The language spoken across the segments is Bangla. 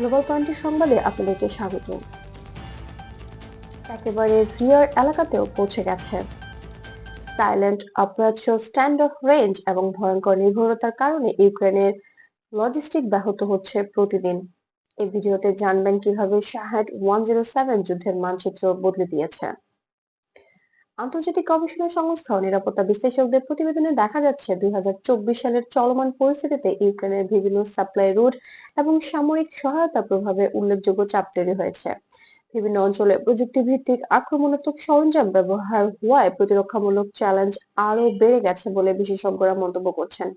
গ্লোবাল পয়েন্টের সংবাদে আপনাদেরকে স্বাগত। একেবারে রিয়ার এলাকাতেও পৌঁছে গেছে। Silent operation stand off range এবং ভয়ঙ্কর নির্ভরতার কারণে ইউক্রেনের লজিস্টিক ব্যাহত হচ্ছে প্রতিদিন। এই ভিডিওতে জানবেন কীভাবে শাহেদ ওয়ান জিরো সেভেন যুদ্ধের মানচিত্র বদলে দিয়েছে। আন্তর্জাতিক গবেষণা সংস্থা ও নিরাপত্তা বিশ্লেষকদের প্রতিবেদনে দেখা যাচ্ছে দুই হাজার চব্বিশ সালের চলমান পরিস্থিতিতে ইউক্রেনের বিভিন্ন সাপ্লাই রুট এবং সামরিক সহায়তা প্রভাবে উল্লেখযোগ্য চাপ তৈরি হয়েছে। বিভিন্ন অঞ্চলে প্রযুক্তি ভিত্তিক আক্রমণাত্মক সরঞ্জাম ব্যবহার হওয়ায় প্রতিরক্ষামূলক চ্যালেঞ্জ আরও বেড়ে গেছে বলে বিশেষজ্ঞরা মন্তব্য করছেন।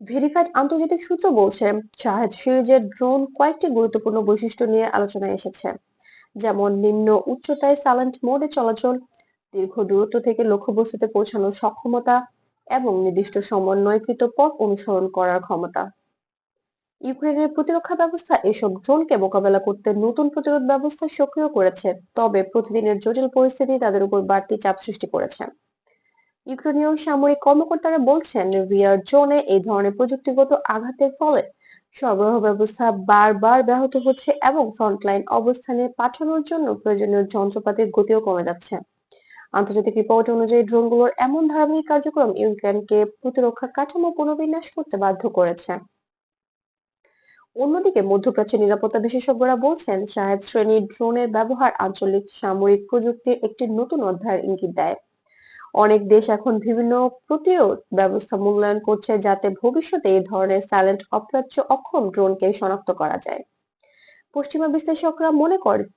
ভেরিফাইড আন্তর্জাতিক সূত্র বলছে শাহেদ সিরিজের ড্রোন কয়েকটি গুরুত্বপূর্ণ বৈশিষ্ট্য নিয়ে আলোচনায় এসেছে। যেমন নিম্ন উচ্চতায় সাইলেন্ট মোডে চলাচল, দীর্ঘ দূরত্ব থেকে লক্ষ্যবস্তুতে পৌঁছানোর সক্ষমতা এবং নির্দিষ্ট সমন্বয়কৃত পথ অনুসরণ করার ক্ষমতা। ইউক্রেনের প্রতিরক্ষা ব্যবস্থা এসব ড্রোনকে মোকাবেলা করতে নতুন প্রতিরোধ ব্যবস্থা সক্রিয় করেছে, তবে প্রতিদিনের জটিল পরিস্থিতি তাদের উপর বাড়তি চাপ সৃষ্টি করেছে। ইউক্রেনীয় সামরিক কর্মকর্তারা বলছেন, রিয়ার জোনে এই ধরনের প্রযুক্তিগত আঘাতের ফলে সরবরাহ ব্যবস্থা বারবার ব্যাহত হচ্ছে এবং ফ্রন্টলাইন অবস্থানে পাঠানোর জন্য প্রয়োজনীয় যন্ত্রপাতির গতিও কমে যাচ্ছে। আন্তর্জাতিক রিপোর্ট অনুযায়ী ড্রোনগুলোর এমন ধারাবাহিক কার্যক্রম ইউক্রেনকে প্রতিরক্ষা কাঠামো পুনর্বিন্যাস করতে বাধ্য করেছে। অন্যদিকে মধ্যপ্রাচ্যের নিরাপত্তা বিশেষজ্ঞরা বলছেন শাহেদ শ্রেণির ড্রোনের ব্যবহার আঞ্চলিক সামরিক প্রযুক্তির একটি নতুন অধ্যায়ের ইঙ্গিত দেয়। অনেক দেশ এখন বিভিন্ন প্রতিরোধ ব্যবস্থা মূল্যায়ন করছে যাতে ভবিষ্যতে এই ধরনের সাইলেন্ট অপ্রাচ্য অক্ষম ড্রোনকে শনাক্ত করা যায়। পশ্চিমা বিশ্লেষকরা মনে করেন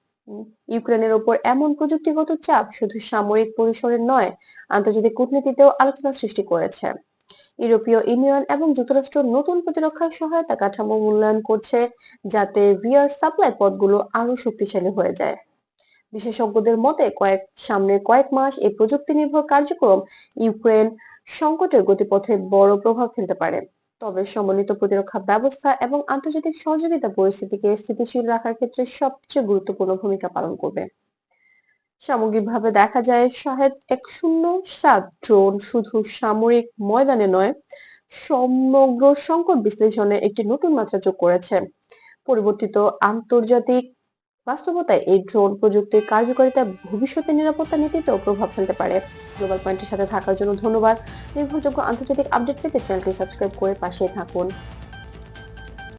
ইউক্রেনের ওপর এমন প্রযুক্তিগত চাপ শুধু সামরিক পরিসরে নয়, আন্তর্জাতিক কূটনীতিতেও আলোচনা সৃষ্টি করেছে। ইউরোপীয় ইউনিয়ন এবং যুক্তরাষ্ট্র নতুন প্রতিরক্ষা সহায়তা কাঠামো মূল্যায়ন করছে যাতে রিয়ার সাপ্লাই পথগুলো আরও শক্তিশালী হয়ে যায়। বিশেষজ্ঞদের মতে কয়েক, সামনের কয়েক মাস এই প্রযুক্তি নির্ভর কার্যক্রম ইউক্রেন সংকটের গতিপথে বড় প্রভাব ফেলতে পারে। তবে সমন্বিত প্রতিরক্ষা ব্যবস্থা এবং আন্তর্জাতিক সহযোগিতা পরিস্থিতিকে স্থিতিশীল রাখার ক্ষেত্রে সবচেয়ে গুরুত্বপূর্ণ ভূমিকা পালন করবে। সামগ্রিকভাবে দেখা যায়, শাহেদ এক শূন্য সাত ড্রোন শুধু সামরিক ময়দানে নয়, সমগ্র সংকট বিশ্লেষণে একটি নতুন মাত্রা যোগ করেছে। পরিবর্তিত আন্তর্জাতিক বাস্তবতায় এই ড্রোন প্রযুক্তির কার্যকারিতা ভবিষ্যতে নিরাপত্তা নীতিতেও প্রভাব ফেলতে পারে। গ্লোবাল পয়েন্টের সাথে থাকার জন্য ধন্যবাদ। নির্ভরযোগ্য আন্তর্জাতিক আপডেট পেতে চ্যানেলটি সাবস্ক্রাইব করে পাশে থাকুন।